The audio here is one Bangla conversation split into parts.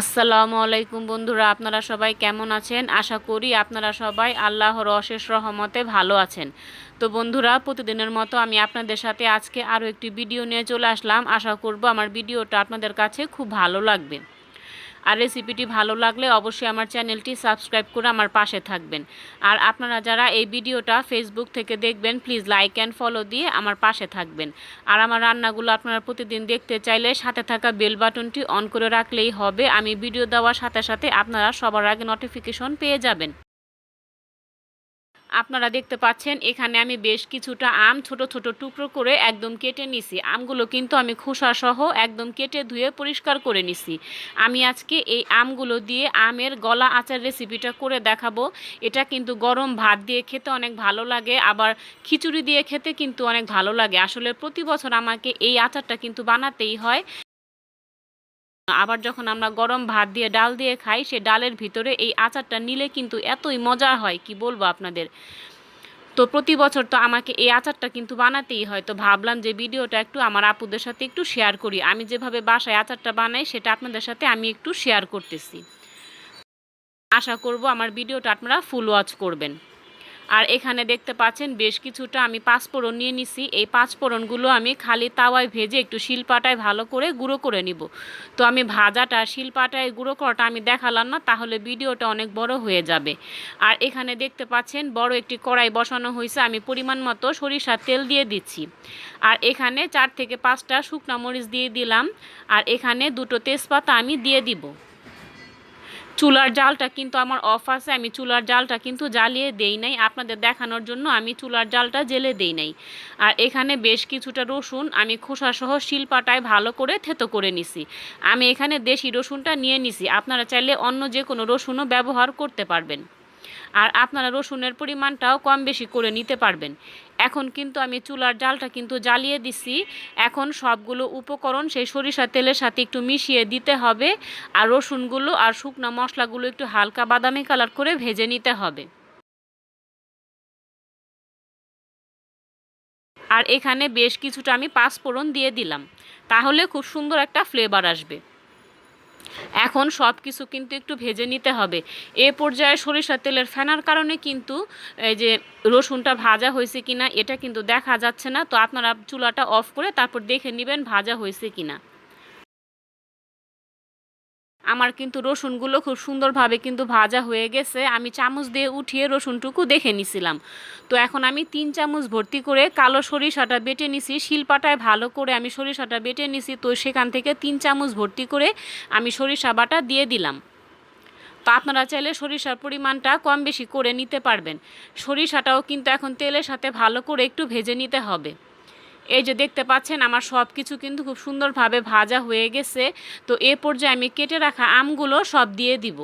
আসসালামু আলাইকুম বন্ধুরা, আপনারা সবাই কেমন আছেন? আশা করি আপনারা সবাই আল্লাহর অশেষ রহমতে ভালো আছেন। তো বন্ধুরা, প্রতিদিনের মতো আমি আপনাদের সাথে আজকে আরও একটি ভিডিও নিয়ে চলে আসলাম। আশা করব আমার ভিডিওটা আপনাদের কাছে খুব ভালো লাগবে। আর রেসিপিটি ভালো লাগলে অবশ্যই আমার চ্যানেলটি সাবস্ক্রাইব করে আমার পাশে থাকবেন। আর আপনারা যারা এই ভিডিওটা ফেসবুক থেকে দেখবেন প্লিজ লাইক অ্যান্ড ফলো দিয়ে আমার পাশে থাকবেন। আর আমার রান্নাগুলো আপনারা প্রতিদিন দেখতে চাইলে সাথে থাকা বেল বাটনটি অন করে রাখলেই হবে। আমি ভিডিও দেওয়ার সাথে সাথে আপনারা সবার আগে নোটিফিকেশন পেয়ে যাবেন। আপনারা দেখতে পাচ্ছেন, এখানে আমি বেশ কিছুটা আম ছোট ছোট টুকরো করে একদম কেটে নিছি। আমগুলো কিন্তু আমি খোসা সহ একদম কেটে ধুয়ে পরিষ্কার করে নিছি। আমি আজকে এই আমগুলো দিয়ে আমের গলা আচার রেসিপিটা করে দেখাবো। এটা কিন্তু গরম ভাত দিয়ে খেতে অনেক ভালো লাগে, আবার খিচুড়ি দিয়ে খেতে কিন্তু অনেক ভালো লাগে। আসলে প্রতি বছর আমাকে এই আচারটা কিন্তু বানাতেই হয়। আবার যখন আমরা গরম ভাত দিয়ে ডাল দিয়ে খাই, সে ডালের ভিতরে এই আচারটা নিলে কিন্তু এতই মজা হয়, কি বলব আপনাদের? তো প্রতি বছর তো আমাকে এই আচারটা কিন্তু বানাতেই হয়। তো ভাবলাম যে ভিডিওটা একটু আমার আপুদের সাথে একটু শেয়ার করি। আমি যেভাবে বাসায় আচারটা বানাই, সেটা আপনাদের সাথে আমি একটু শেয়ার করতেছি। আশা করব আমার ভিডিওটা আপনারা ফুল ওয়াচ করবেন। আর এখানে দেখতে পাচ্ছেন বেশ কিছুটা আমি পাঁচফোড়ন নিয়ে নিছি। এই পাঁচফোড়নগুলো আমি খালি তাওয়ায় ভেজে একটু শিলপাটায় ভালো করে গুঁড়ো করে নিব। তো আমি ভাজাটা, শিলপাটায় গুঁড়ো করাটা আমি দেখালাম না, তাহলে ভিডিওটা অনেক বড় হয়ে যাবে। আর এখানে দেখতে পাচ্ছেন বড় একটি কড়াই বসানো হয়েছে, আমি পরিমাণ মতো সরিষার তেল দিয়ে দিচ্ছি। আর এখানে চার থেকে পাঁচটা শুকনা মরিচ দিয়ে দিলাম। আর এখানে দুটো তেজপাতা আমি দিয়ে দিব। চুলার জালটা কিন্তু আমার অফ আছে, আমি চুলার জালটা কিন্তু জ্বালিয়ে দেই নাই। আপনাদের দেখানোর জন্য আমি চুলার জালটা জেলে দেই নাই। আর এখানে বেশ কিছুটা রসুন আমি খোসাসহ শিলপাটায় ভালো করে থেতো করে নিছি। আমি এখানে দেশি রসুনটা নিয়ে নিছি। আপনারা চাইলে অন্য যে কোনো রসুনও ব্যবহার করতে পারবেন। আর আপনারা রসুনের পরিমাণটাও কম বেশি করে নিতে পারবেন। এখন কিন্তু আমি চুলার জালটা কিন্তু জ্বালিয়ে দিছি। এখন সবগুলো উপকরণ, সেই সরিষা তেলের সাথে একটু মিশিয়ে দিতে হবে। আর রসুনগুলো আর শুকনো মশলাগুলো একটু হালকা বাদামি কালার করে ভেজে নিতে হবে। আর এখানে বেশ কিছুটা আমি পাঁচফোড়ন দিয়ে দিলাম। তাহলে খুব সুন্দর একটা ফ্লেভার আসবে। এখন সব কিছু কিন্তু একটু ভেজে নিতে হবে। এ পর্যায়ে সরিষার তেলের ফেনার কারণে কিন্তু এই যে রসুনটা ভাজা হয়েছে কিনা, এটা কিন্তু দেখা যাচ্ছে না। তো আপনারা চুলাটা অফ করে তারপর দেখে নেবেন ভাজা হয়েছে কিনা। আমার কিন্তু রসুনগুলো খুব সুন্দরভাবে কিন্তু ভাজা হয়ে গেছে। আমি চামচ দিয়ে উঠিয়ে রসুনটুকু দেখে নিছিলাম। তো এখন আমি তিন চামচ ভর্তি করে কালো সরিষাটা বেটে নিছি। শিলপাটায় ভালো করে আমি সরিষাটা বেটে নিছি। তো সেখান থেকে তিন চামচ ভর্তি করে আমি সরিষা বাটা দিয়ে দিলাম। তো আপনারা চাইলে সরিষার পরিমাণটা কম বেশি করে নিতে পারবেন। সরিষাটাও কিন্তু এখন তেলের সাথে ভালো করে একটু ভেজে নিতে হবে। এই যে দেখতে পাচ্ছেন, আমার সব কিছু কিন্তু খুব সুন্দরভাবে ভাজা হয়ে গেছে। তো এ পর্যায়ে আমি কেটে রাখা আমগুলো সব দিয়ে দিব।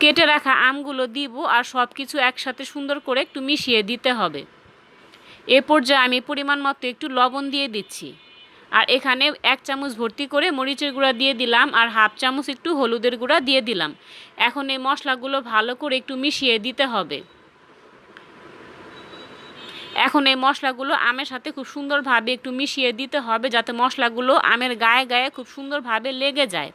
কেটে রাখা আমগুলো দিব আর সব কিছু একসাথে সুন্দর করে একটু মিশিয়ে দিতে হবে। এ পর্যায়ে আমি পরিমাণ মতো একটু লবণ দিয়ে দিচ্ছি। আর এখানে এক চামচ ভর্তি করে মরিচের গুঁড়া দিয়ে দিলাম আর হাফ চামচ একটু হলুদের গুঁড়া দিয়ে দিলাম। এখন এই মশলাগুলো ভালো করে একটু মিশিয়ে দিতে হবে। এখন এই মশলাগুলো আমের সাথে খুব সুন্দরভাবে একটু মিশিয়ে দিতে হবে যাতে মশলাগুলো আমের গায়ে গায়ে খুব সুন্দরভাবে লেগে যায়।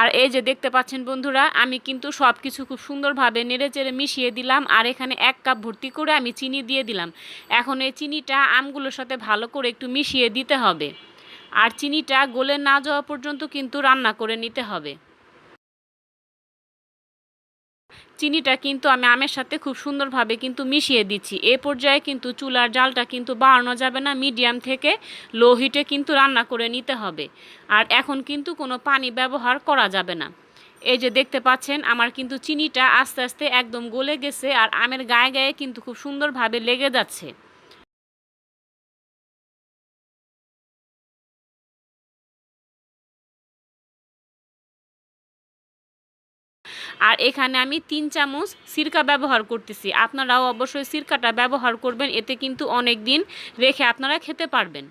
আর এই যে দেখতে পাচ্ছেন বন্ধুরা, আমি কিন্তু সব কিছু খুব সুন্দরভাবে নেড়ে চেড়ে মিশিয়ে দিলাম আর এখানে এক কাপ ভর্তি করে আমি চিনি দিয়ে দিলাম। এখন এই চিনিটা আমগুলোর সাথে ভালো করে একটু মিশিয়ে দিতে হবে। আর চিনিটা গলে না যাওয়া পর্যন্ত কিন্তু রান্না করে নিতে হবে। চিনিটা কিন্তু আমি আমের সাথে খুব সুন্দরভাবে কিন্তু মিশিয়ে দিচ্ছি। এ পর্যায়ে কিন্তু চুলার জালটা কিন্তু বাড়ানো যাবে না, মিডিয়াম থেকে লো হিটে কিন্তু রান্না করে নিতে হবে। আর এখন কিন্তু কোনো পানি ব্যবহার করা যাবে না। এই যে দেখতে পাচ্ছেন, আমার কিন্তু চিনিটা আস্তে আস্তে একদম গলে গেছে আর আমের গায়ে গায়ে কিন্তু খুব সুন্দরভাবে লেগে যাচ্ছে। আর এখানে আমি তিন চামচ সিরকা ব্যবহার করতেছি। আপনারাও অবশ্যই সিরকাটা ব্যবহার করবেন, এতে কিন্তু অনেক দিন রেখে আপনারা খেতে পারবেন।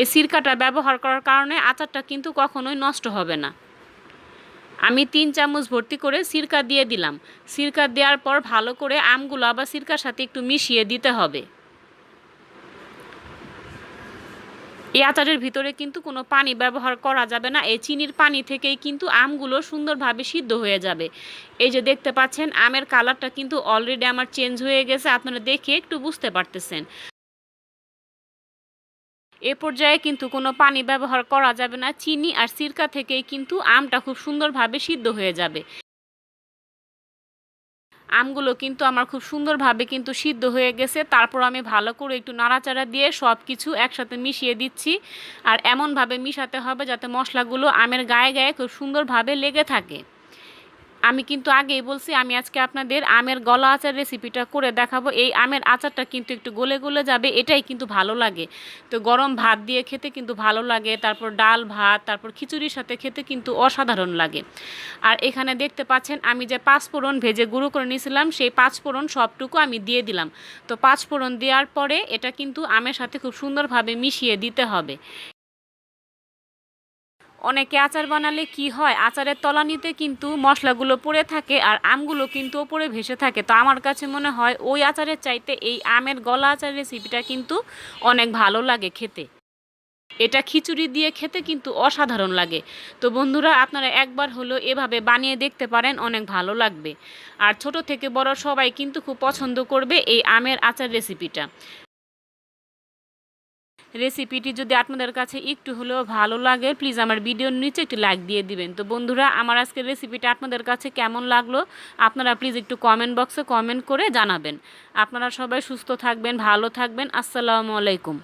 এই সিরকাটা ব্যবহার করার কারণে আচারটা কিন্তু কখনোই নষ্ট হবে না। আমি তিন চামচ ভর্তি করে সিরকা দিয়ে দিলাম। সিরকা দেওয়ার পর ভালো করে আমগুলো আবার সিরকার সাথে একটু মিশিয়ে দিতে হবে। এই আচারের ভিতরে কিন্তু কোনো পানি ব্যবহার করা যাবে না। এই চিনির পানি থেকেই কিন্তু আমগুলো সুন্দরভাবে সিদ্ধ হয়ে যাবে। এই যে দেখতে পাচ্ছেন, আমের কালারটা কিন্তু অলরেডি আমার চেঞ্জ হয়ে গেছে, আপনারা দেখে একটু বুঝতে পারতেছেন। এ পর্যায়ে কিন্তু কোনো পানি ব্যবহার করা যাবে না। চিনি আর সিরকা থেকেই কিন্তু আমটা খুব সুন্দরভাবে সিদ্ধ হয়ে যাবে। আমগুলো কিন্তু আমার খুব সুন্দরভাবে কিন্তু সিদ্ধ হয়ে গেছে। তারপর আমি ভালো করে একটু নাড়াচাড়া দিয়ে সব কিছু একসাথে মিশিয়ে দিচ্ছি। আর এমনভাবে মিশাতে হবে যাতে মশলাগুলো আমের গায়ে গায়ে খুব সুন্দরভাবে লেগে থাকে। আমি কিন্তু আগেই বলছি, আমি আজকে আপনাদের আমের গলা আচার রেসিপিটা করে দেখাবো। এই আমের আচারটা কিন্তু একটু গলে গলে যাবে, এটাই কিন্তু ভালো লাগে। তো গরম ভাত দিয়ে খেতে কিন্তু ভালো লাগে, তারপর ডাল ভাত, তারপর খিচুড়ির সাথে খেতে কিন্তু অসাধারণ লাগে। আর এখানে দেখতে পাচ্ছেন, আমি যে পাঁচফোড়ন ভেজে গুঁড়ো করে নিয়েছিলাম, সেই পাঁচফোড়ন সবটুকু আমি দিয়ে দিলাম। তো পাঁচফোড়ন দেওয়ার পরে এটা কিন্তু আমের সাথে খুব সুন্দরভাবে মিশিয়ে দিতে হবে। অনেকে আচার বানালে কি হয়? আচারের তলানিতে কিন্তু মশলাগুলো পড়ে থাকে আর আমগুলো কিন্তু ওপরে ভেসে থাকে। তো আমার কাছে মনে হয় ওই আচারের চাইতে এই আমের গলা আচার রেসিপিটা কিন্তু অনেক ভালো লাগে খেতে। এটা খিচুড়ি দিয়ে খেতে কিন্তু অসাধারণ লাগে। তো বন্ধুরা, আপনারা একবার হলো এভাবে বানিয়ে দেখতে পারেন, অনেক ভালো লাগবে। আর ছোট থেকে বড় সবাই কিন্তু খুব পছন্দ করবে এই আমের আচার রেসিপিটা রেসিপিটি যদি আপনাদের কাছে একটু হলেও ভালো লাগে প্লিজ আমার ভিডিওর নিচে একটি লাইক দিয়ে দিবেন। তো বন্ধুরা, আমার আজকের রেসিপিটা আপনাদের কাছে কেমন লাগল, আপনারা প্লিজ একটু কমেন্ট বক্সে কমেন্ট করে জানাবেন। আপনারা সবাই সুস্থ থাকবেন, ভালো থাকবেন, আসসালামু আলাইকুম।